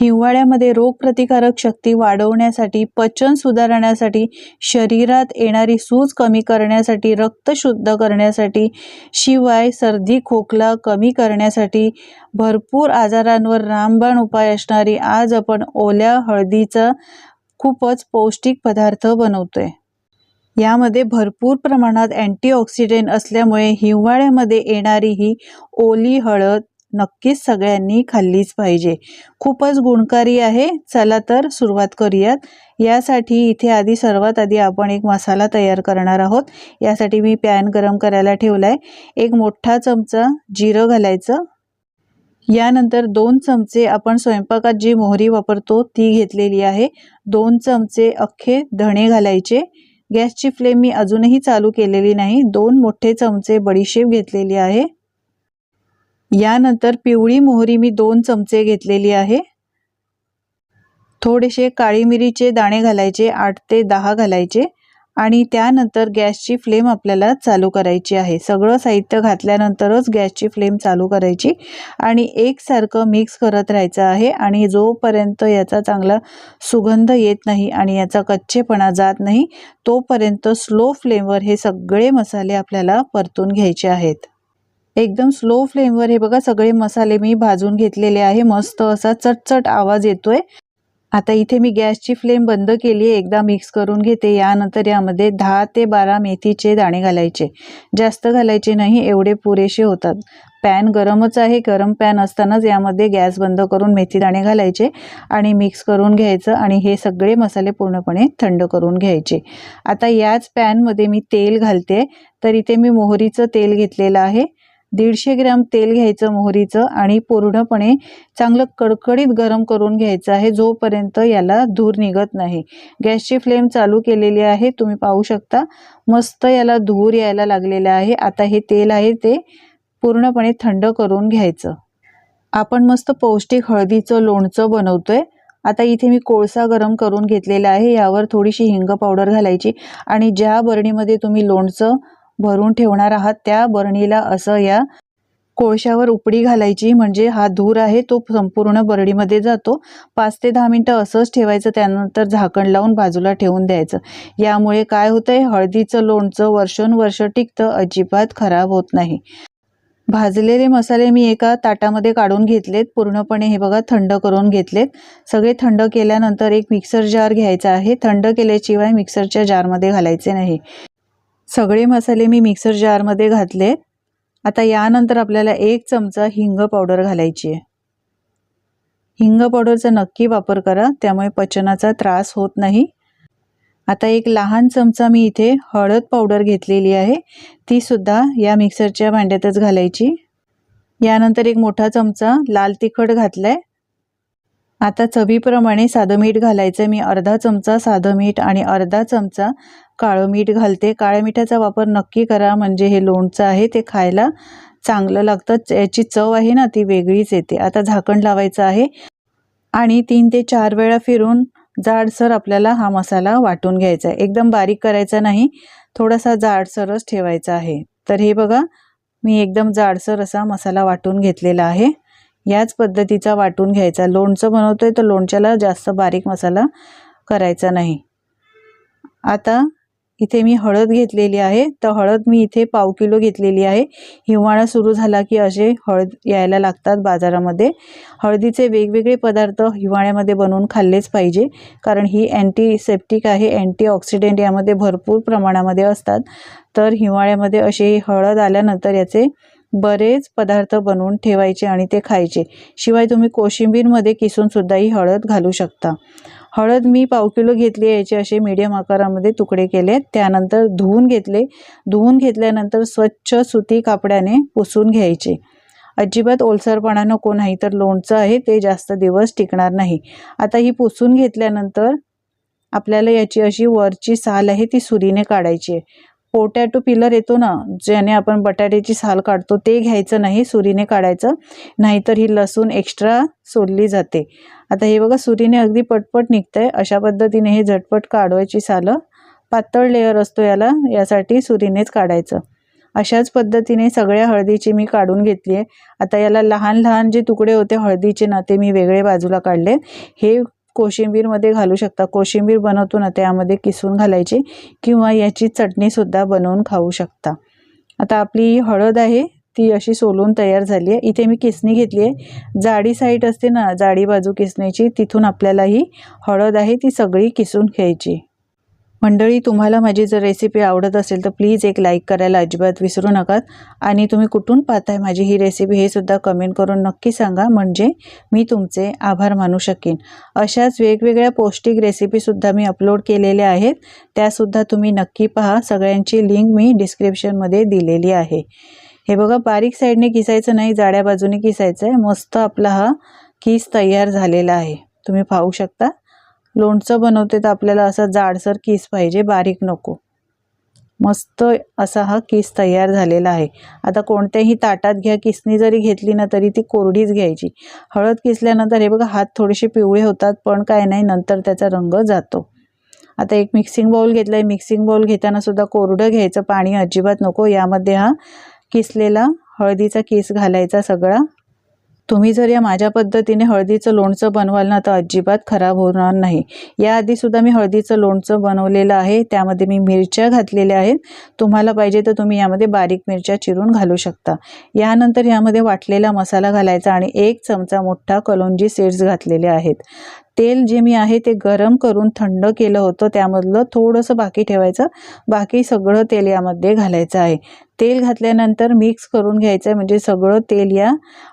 हिवाळ्यामध्ये रोगप्रतिकारक शक्ती वाढवण्यासाठी पचन सुधारण्यासाठी शरीरात येणारी सूज कमी करण्यासाठी रक्त शुद्ध करण्यासाठी शिवाय सर्दी खोकला कमी करण्यासाठी भरपूर आजारांवर रामबाण उपाय असणारी आज आपण ओल्या हळदीचा खूपच पौष्टिक पदार्थ बनवतोय. यामध्ये भरपूर प्रमाणात अँटीऑक्सिडेंट असल्यामुळे हिवाळ्यामध्ये येणारी ही ओली हळद नक्कीच सगळ्यांनी खाल्लीच पाहिजे. खूपच गुणकारी आहे. चला तर सुरुवात करूयात. यासाठी इथे आधी सर्वात आधी आपण एक मसाला तयार करणार आहोत. यासाठी मी पॅन गरम करायला ठेवला आहे एक मोठा चमचा जिरं घालायचं. यानंतर दोन चमचे आपण स्वयंपाकात जी मोहरी वापरतो ती घेतलेली आहे. दोन चमचे अख्खे धणे घालायचे. गॅसची फ्लेम मी अजूनही चालू केलेली नाही. दोन मोठे चमचे बडीशेप घेतलेली आहे. यानंतर पिवळी मोहरी मी दोन चमचे घेतलेली आहे. थोडेसे काळी मिरीचे दाणे घालायचे आठ ते दहा घालायचे आणि त्यानंतर गॅसची फ्लेम आपल्याला चालू करायची आहे. सगळं साहित्य घातल्यानंतरच गॅसची फ्लेम चालू करायची आणि एकसारखं मिक्स करत राहायचं आहे आणि जोपर्यंत याचा चांगला सुगंध येत नाही आणि याचा कच्चेपणा जात नाही तोपर्यंत स्लो फ्लेमवर हे सगळे मसाले आपल्याला परतून घ्यायचे आहेत. एकदम स्लो फ्लेमवर हे बघा सगळे मसाले मी भाजून घेतलेले आहे. मस्त असा चटचट आवाज येतोय. आता इथे मी गॅसची फ्लेम बंद केली आहे. एकदा मिक्स करून घेते. यानंतर यामध्ये दहा ते बारा मेथीचे दाणे घालायचे. जास्त घालायचे नाही एवढे पुरेसे होतात. पॅन गरमच आहे. गरम पॅन असतानाच यामध्ये गॅस बंद करून मेथी दाणे घालायचे आणि मिक्स करून घ्यायचं आणि हे सगळे मसाले पूर्णपणे थंड करून घ्यायचे. आता याच पॅनमध्ये मी तेल घालते. तर इथे मी मोहरीचं तेल घेतलेलं आहे. दीडशे ग्रॅम तेल घ्यायचं मोहरीचं आणि पूर्णपणे चांगलं कडकडीत गरम करून घ्यायचं आहे जोपर्यंत याला धूर निघत नाही. गॅसची फ्लेम चालू केलेली आहे तुम्ही पाहू शकता. मस्त याला धूर यायला लागलेला आहे. आता हे तेल आहे ते पूर्णपणे थंड करून घ्यायचं. आपण मस्त पौष्टिक हळदीचं लोणचं बनवतोय. आता इथे मी कोळसा गरम करून घेतलेला आहे. यावर थोडीशी हिंग पावडर घालायची आणि ज्या बरणीमध्ये तुम्ही लोणचं भरून ठेवणार आहात त्या बरणीला असं या कोळशावर उपडी घालायची म्हणजे हा धूर आहे तो संपूर्ण बरडीमध्ये जातो. पाच ते दहा मिनटं असंच ठेवायचं त्यानंतर झाकण लावून बाजूला ठेवून द्यायचं. यामुळे काय होतंय हळदीचं लोणचं वर्षोनवर्ष टिकतं अजिबात खराब होत नाही. भाजलेले मसाले मी एका ताटामध्ये काढून घेतलेत पूर्णपणे हे बघा थंड करून घेतलेत. सगळे थंड केल्यानंतर एक मिक्सर जार घ्यायचा आहे थंड केल्याशिवाय मिक्सरच्या जारमध्ये घालायचे नाही. सगळे मसाले मी मिक्सर जारमध्ये घातले. आता यानंतर आपल्याला एक चमचा हिंग पावडर घालायची आहे. हिंग पावडरचा नक्की वापर करा त्यामुळे पचनाचा त्रास होत नाही. आता एक लहान चमचा मी इथे हळद पावडर घेतलेली आहे. ती सुद्धा या मिक्सरच्या भांड्यातच घालायची. यानंतर एक मोठा चमचा लाल तिखट घातलाय. आता चवीप्रमाणे साधं मीठ घालायचं मी अर्धा चमचा साधं मीठ आणि अर्धा चमचा काळं मीठ घालते. काळ्या मिठाचा वापर नक्की करा. म्हणजे हे लोणचं आहे ते खायला चांगलं लागतं. याची चव आहे ना ती वेगळीच येते. आता झाकण लावायचं आहे आणि तीन ते चार वेळा फिरून जाडसर आपल्याला हा मसाला वाटून घ्यायचा आहे. एकदम बारीक करायचा नाही. थोडासा जाडसरच ठेवायचा आहे. तर हे बघा मी एकदम जाडसर असा मसाला वाटून घेतलेला आहे. याच पद्धतीचा वाटून घ्यायचा. लोणचं बनवतोय तर लोणच्याला जास्त बारीक मसाला करायचा नाही. आता इथे मी हळद घेतलेली आहे. तर हळद मी इथे पाव किलो घेतलेली आहे. हिवाळा सुरू झाला की असे हळद यायला लागतात बाजारामध्ये. हळदीचे वेगवेगळे पदार्थ हिवाळ्यामध्ये बनवून खाल्लेच पाहिजे. कारण ही अँटीसेप्टिक आहे. अँटीऑक्सिडेंट यामध्ये भरपूर प्रमाणामध्ये असतात. तर हिवाळ्यामध्ये असे हळद आल्यानंतर याचे बरेच पदार्थ बनवून ठेवायचे आणि ते खायचे. शिवाय तुम्ही कोशिंबीरमध्ये किसूनसुद्धा ही हळद घालू शकता. हळद मी पाव किलो घेतली याचे असे मीडियम आकारामध्ये तुकडे केले. त्यानंतर धुवून घेतले. धुवून घेतल्यानंतर स्वच्छ सुती कापड्याने पुसून घ्यायचे. अजिबात ओलसरपणा नको नाही तर लोणचं आहे ते जास्त दिवस टिकणार नाही. आता ही पुसून घेतल्यानंतर आपल्याला याची अशी वरची साल आहे ती सुरीने काढायची आहे. पोटॅटो पिलर येतो ना ज्याने आपण बटाट्याची साल काढतो ते घ्यायचं नाही सुरीने काढायचं नाहीतर ही लसूण एक्स्ट्रा सोडली जाते. आता हे बघा सुरीने अगदी पटपट निघतंय. अशा पद्धतीने हे झटपट काढवायची सालं पातळ लेअर असतो याला यासाठी सुरीनेच काढायचं. अशाच पद्धतीने सगळ्या हळदीची मी काढून घेतली आहे आता याला लहान लहान जे तुकडे होते हळदीचे ना ते मी वेगळे बाजूला काढले. हे कोशिंबीरमध्ये घालू शकता. कोशिंबीर बनवतो ना त्यामध्ये किसून घालायची किंवा याची चटणीसुद्धा बनवून खाऊ शकता. आता आपली हळद आहे ती अशी सोलून तयार झाली आहे. इथे मी किसणी घेतली आहे. जाडी साईट असते ना जाडी बाजू किसण्याची तिथून आपल्याला ही हळद आहे ती सगळी किसून घ्यायची. मंडळी तुम्हाला माझी जर रेसिपी आवडत असेल तर प्लीज एक लाईक करायला अजिबात विसरू नका. आणि तुम्ही कुठून पाहताय माझी ही रेसिपी हे सुद्धा कमेंट करून नक्की सांगा. म्हणजे मी तुमचे आभार मानू शकेन. अशाच वेगवेगळ्या पौष्टिक रेसिपीसुद्धा मी अपलोड केलेल्या आहेत. त्यासुद्धा तुम्ही नक्की पहा. सगळ्यांची लिंक मी डिस्क्रिप्शनमध्ये दिलेली आहे. हे बघा बारीक साईडने किसायचं नाही जाड्या बाजूने किसायचं आहे मस्त आपला हा किस तयार झालेला आहे. तुम्ही पाहू शकता. लोणचं बनवते तर आपल्याला असा जाडसर किस पाहिजे बारीक नको. मस्त असा हा किस तयार झालेला आहे. आता कोणत्याही ताटात घ्या किसनी जरी घेतली ना तरी ती कोरडीच घ्यायची. हळद किसल्यानंतर हे बघा हात थोडेसे पिवळे होतात पण काय नाही नंतर त्याचा रंग जातो. आता एक मिक्सिंग बाउल घेतला आहे मिक्सिंग बाउल घेताना सुद्धा कोरडं घ्यायचं पाणी अजिबात नको. यामध्ये हा किसलेला हळदीचा किस घालायचा सगळा. तुम्ही जर या माझ्या पद्धतीने हळदीचं लोणचं बनवाल ना तर अजिबात खराब होणार नाही. याआधीसुद्धा मी हळदीचं लोणचं बनवलेलं आहे. त्यामध्ये मी मिरच्या घातलेल्या आहेत. तुम्हाला पाहिजे तर तुम्ही यामध्ये बारीक मिरच्या चिरून घालू शकता. यानंतर यामध्ये वाटलेला मसाला घालायचा आणि एक चमचा मोठा कलोंजी सीड्स घातलेले आहेत. तेल जे मी आहे ते गरम करून थंड केलं होतं. त्यामधलं थोडंसं बाकी ठेवायचं. बाकी सगळं तेल यामध्ये घालायचं आहे. तेल घातल्यानंतर मिक्स करून घ्यायचं आहे म्हणजे सगळं तेल या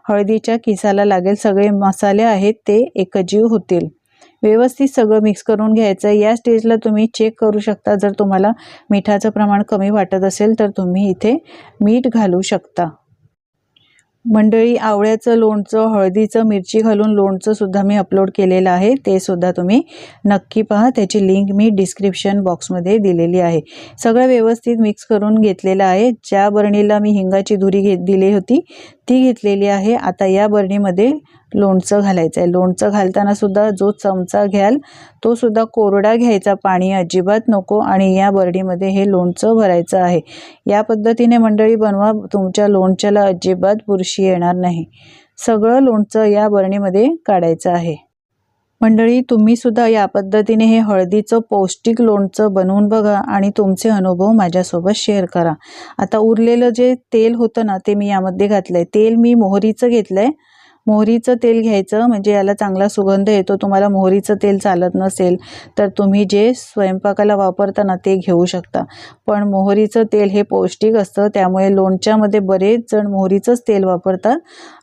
हळदीच्या किसाला लागेल. सगळे मसाले आहेत ते एकजीव होतील. व्यवस्थित सगळं मिक्स करून घ्यायचं या स्टेजला तुम्ही चेक करू शकता. जर तुम्हाला मिठाचं प्रमाण कमी वाटत असेल तर तुम्ही इथे मीठ घालू शकता. मंडळी आवळ्याचं लोणचं हळदीचं मिरची घालून लोणचं सुद्धा मी अपलोड केलेलं आहे. ते सुद्धा तुम्ही नक्की पहा. त्याची लिंक मी डिस्क्रिप्शन बॉक्समध्ये दिलेली आहे. सगळं व्यवस्थित मिक्स करून घेतलेलं आहे. ज्या बरणीला मी हिंगाची धुरी घेत दिली होती ती घेतलेली आहे. आता या बरणीमध्ये लोणचं घालायचं आहे लोणचं घालताना सुद्धा जो चमचा घ्याल तो सुद्धा कोरडा घ्यायचा. पाणी अजिबात नको आणि या बरणीमध्ये हे लोणचं भरायचं आहे. या पद्धतीने मंडळी बनवा तुमच्या लोणच्याला अजिबात बुरशी येणार नाही. सगळं लोणचं या बरणीमध्ये काढायचं आहे. मंडळी तुम्ही सुद्धा या पद्धतीने हे हळदीचं पौष्टिक लोणचं बनवून बघा आणि तुमचे अनुभव माझ्यासोबत शेअर करा. आता उरलेलं जे तेल होतं ना ते मी यामध्ये घातलं आहे तेल मी मोहरीचं घेतलं आहे मोहरीचं तेल घ्यायचं म्हणजे याला चांगला सुगंध येतो. तुम्हाला मोहरीचं तेल चालत नसेल तर तुम्ही जे स्वयंपाकाला वापरता ना ते घेऊ शकता. पण मोहरीचं तेल हे पौष्टिक असतं त्यामुळे लोणच्यामध्ये बरेच जण मोहरीचंच तेल वापरतात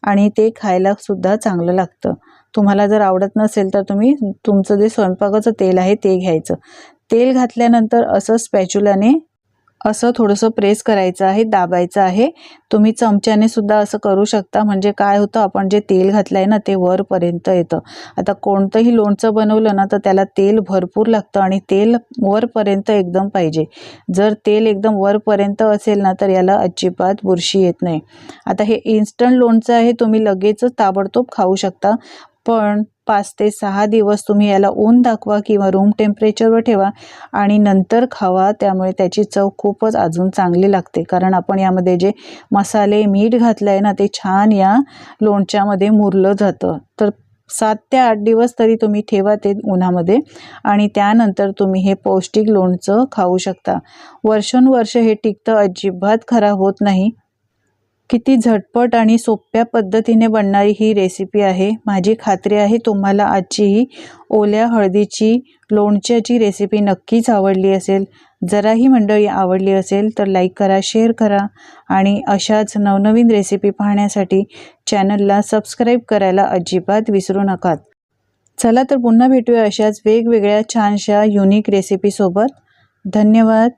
आणि ते खायला सुद्धा चांगलं लागतं. तुम्हाला जर आवडत नसेल तर तुम्ही तुमचं जे स्वयंपाकाचं तेल आहे ते घ्यायचं. तेल घातल्यानंतर असं स्पॅच्युलाने असं थोडंसं प्रेस करायचं आहे दाबायचं आहे. तुम्ही चमच्याने सुद्धा असं करू शकता. म्हणजे काय होतं आपण जे तेल घातलं आहे ना ते वरपर्यंत येतं. आता कोणतंही लोणचं बनवलं ना तर त्याला तेल भरपूर लागतं आणि तेल वरपर्यंत एकदम पाहिजे. जर तेल एकदम वरपर्यंत असेल ना तर याला अजिबात बुरशी येत नाही. आता हे इन्स्टंट लोणचं आहे तुम्ही लगेचच ताबडतोब खाऊ शकता. पण पाच ते सहा दिवस तुम्ही याला ऊन दाखवा किंवा रूम टेम्परेचरवर ठेवा आणि नंतर खावा. त्यामुळे त्याची चव खूपच अजून चांगली लागते. कारण आपण यामध्ये जे मसाले मीठ घातलं आहे ना ते छान या लोणच्यामध्ये मुरलं जातं. तर सात ते आठ दिवस तरी तुम्ही ठेवा ते उन्हामध्ये आणि त्यानंतर तुम्ही हे पौष्टिक लोणचं खाऊ शकता. वर्षानुवर्ष हे टिकतं अजिबात खराब होत नाही. किती झटपट आणि सोप्या पद्धतीने बनणारी ही रेसिपी आहे. माझी खात्री आहे तुम्हाला आजची ही ओल्या हळदीची लोणच्याची रेसिपी नक्कीच आवडली असेल. जराही मंडळी आवडली असेल तर लाईक करा शेअर करा आणि अशाच नवनवीन रेसिपी पाहण्यासाठी चॅनलला सबस्क्राईब करायला अजिबात विसरू नका. चला तर पुन्हा भेटूया अशाच वेगवेगळ्या छानशा युनिक रेसिपीसोबत धन्यवाद.